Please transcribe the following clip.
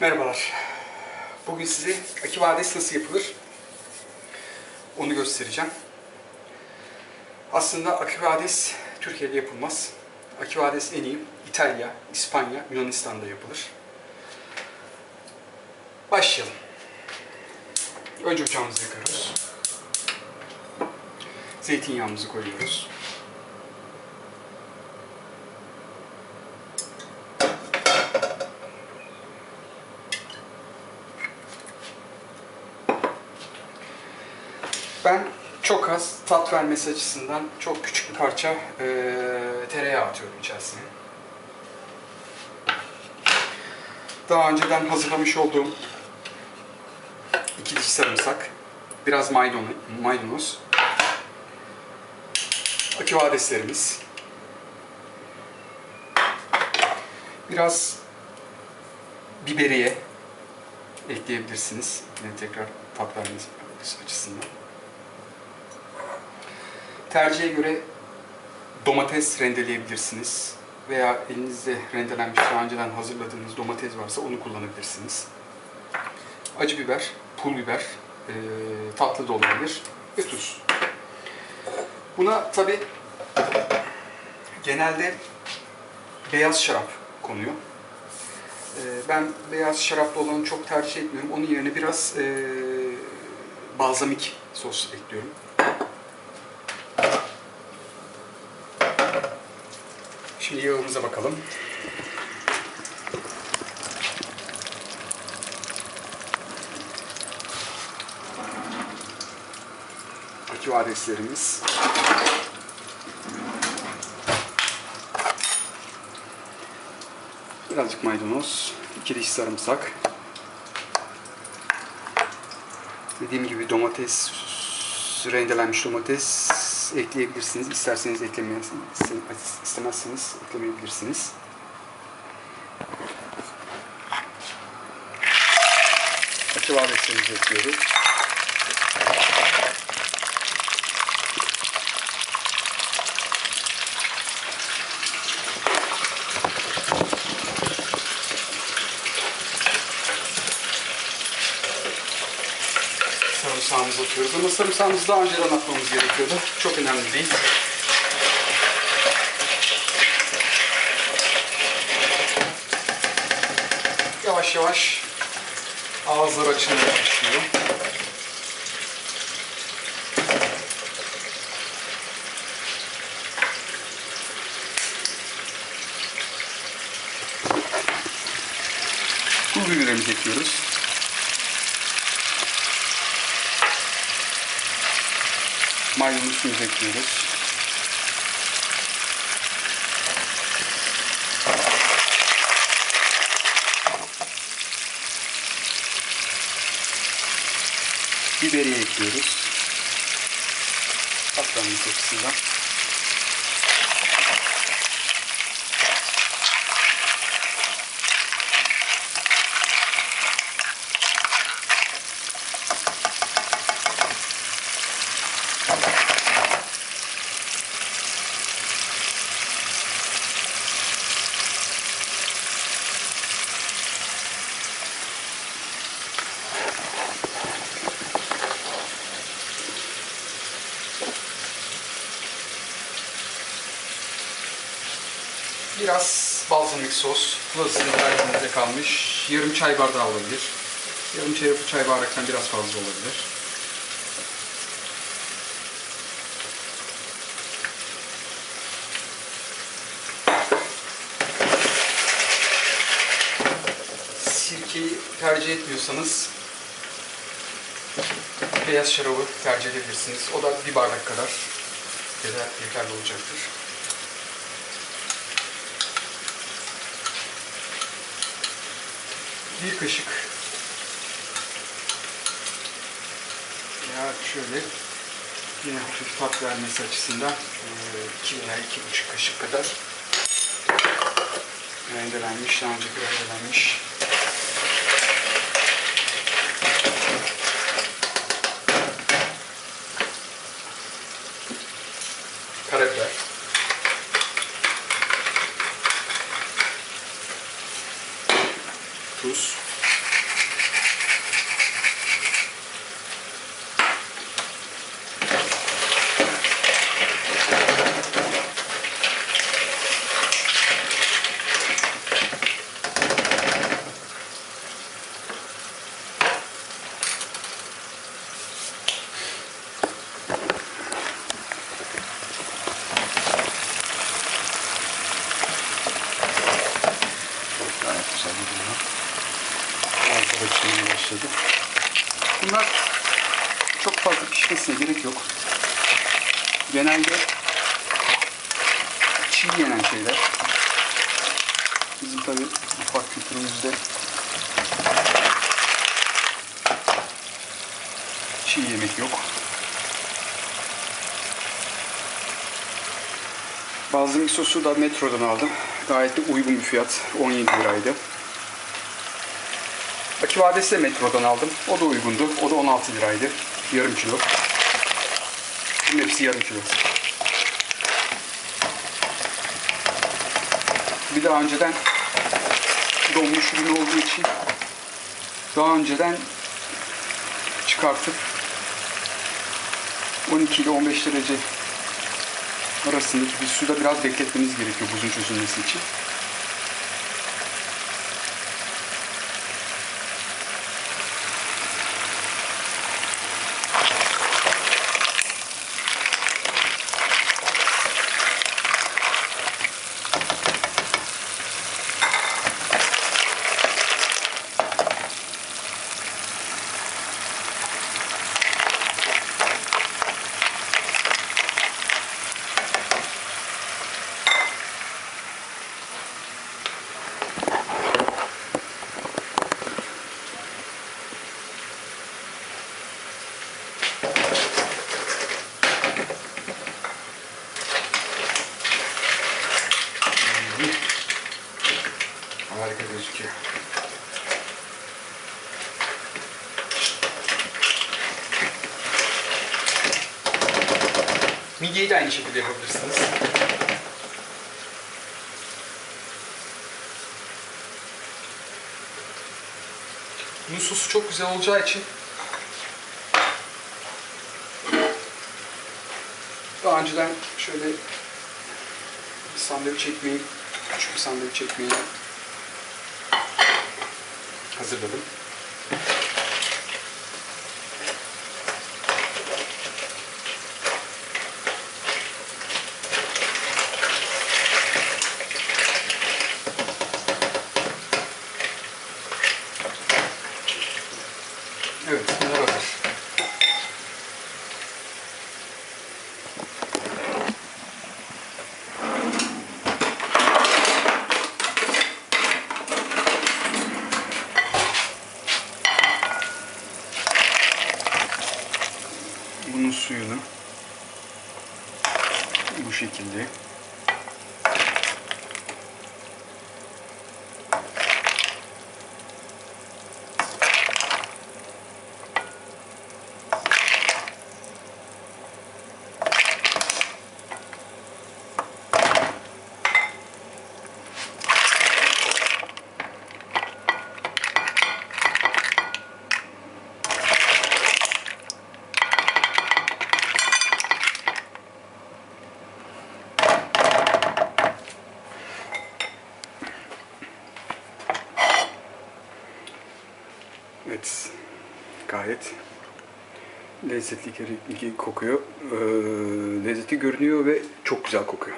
Merhabalar. Bugün size akivades nasıl yapılır onu göstereceğim. Aslında akivades Türkiye'de yapılmaz. Akivades en iyi İtalya, İspanya, Yunanistan'da yapılır. Başlayalım. Önce ocağımızı yakıyoruz. Zeytinyağımızı koyuyoruz. Ben çok az tat vermesi açısından çok küçük bir parça eee, tereyağı atıyorum içerisine. Daha önceden hazırlamış olduğum iki diş sarımsak, biraz maydanoz, maydanoz akivadeslerimiz, biraz biberiye ekleyebilirsiniz. Yine tekrar tat vermesi açısından. Tercihe göre domates rendeleyebilirsiniz. Veya elinizde rendelenmiş daha önceden hazırladığınız domates varsa onu kullanabilirsiniz. Acı biber, pul biber, e, tatlı da olabilir ve tuz. Buna tabi genelde beyaz şarap konuyor. E, ben beyaz şaraplı olanı çok tercih etmiyorum. Onun yerine biraz e, balzamik sos ekliyorum. Şimdi yağımıza bakalım. Akivadeslerimiz. Birazcık maydanoz, iki diş sarımsak. Dediğim gibi domates, rendelenmiş domates ekleyebilirsiniz. İsterseniz eklemeyesiniz, istemezseniz eklemeyebilirsiniz. Açı vadesimizi ekliyoruz. Sarımsağımızı daha önceden atmamız gerekiyordu. Çok önemli değil. Yavaş yavaş ağızları açılmaya başlıyor. Pul biberimizi ekliyoruz. Maydanozumuzu ekliyoruz. Biberiye ekliyoruz. Patlamın tepsisinden. Biraz balzamik sos. Burası tercihinize kalmış. Yarım çay bardağı olabilir. Yarım çay, çay bardaktan biraz fazla olabilir. Sirkeyi tercih etmiyorsanız beyaz şarabı tercih edebilirsiniz. O da bir bardak kadar yeter, yeterli olacaktır. Bir kaşık. Ya şöyle yine hafif tat vermesi açısından 2 veya iki buçuk kaşık kadar rendelenmiş, daha önce rendelenmiş tuz Pişmeye başladı. Bunlar çok fazla pişmesine gerek yok. Genelde çiğ yenen şeyler. Bizim tabi mutfak kültürümüzde çiğ yemek yok. Bazı sosu da metrodan aldım. Gayet de uygun bir fiyat. 17 liraydı. Akivadesi de metrodan aldım. O da uygundu. O da 16 liraydı. Yarım kilo. Bunun hepsi yarım kilo. Bir daha önceden donmuş ürün olduğu için daha önceden çıkartıp 12 ile 15 derece arasındaki bir suda biraz bekletmeniz gerekiyor buzun çözülmesi için. Midyeyi de aynı şekilde yapabilirsiniz. Bunun sosu çok güzel olacağı için daha önceden şöyle bir sandviç ekmeği, küçük bir sandviç ekmeği hazırladım. Evet, bunlar hazır. Bunun suyunu bu şekilde Evet. Gayet lezzetli, kokuyor. Ee, lezzetli görünüyor ve çok güzel kokuyor.